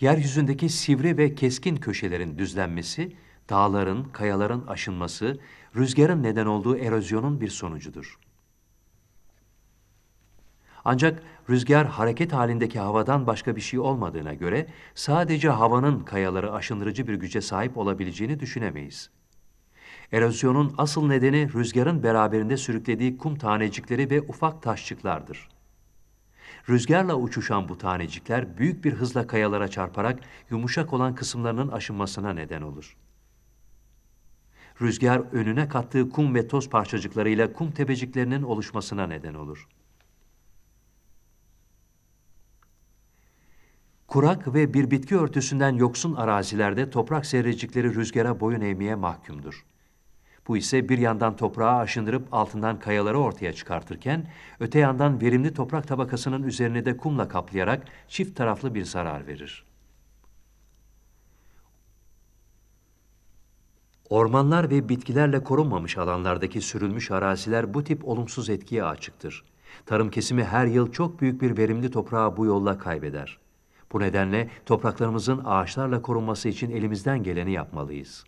Yeryüzündeki sivri ve keskin köşelerin düzlenmesi, dağların, kayaların aşınması, rüzgarın neden olduğu erozyonun bir sonucudur. Ancak rüzgar hareket halindeki havadan başka bir şey olmadığına göre sadece havanın kayaları aşındırıcı bir güce sahip olabileceğini düşünemeyiz. Erozyonun asıl nedeni rüzgarın beraberinde sürüklediği kum tanecikleri ve ufak taşçıklardır. Rüzgarla uçuşan bu tanecikler büyük bir hızla kayalara çarparak yumuşak olan kısımlarının aşınmasına neden olur. Rüzgar önüne kattığı kum ve toz parçacıklarıyla kum tepeciklerinin oluşmasına neden olur. Kurak ve bir bitki örtüsünden yoksun arazilerde toprak zerrecikleri rüzgara boyun eğmeye mahkumdur. Bu ise bir yandan toprağı aşındırıp altından kayaları ortaya çıkartırken, öte yandan verimli toprak tabakasının üzerini de kumla kaplayarak çift taraflı bir zarar verir. Ormanlar ve bitkilerle korunmamış alanlardaki sürülmüş araziler bu tip olumsuz etkiye açıktır. Tarım kesimi her yıl çok büyük bir verimli toprağı bu yolla kaybeder. Bu nedenle topraklarımızın ağaçlarla korunması için elimizden geleni yapmalıyız.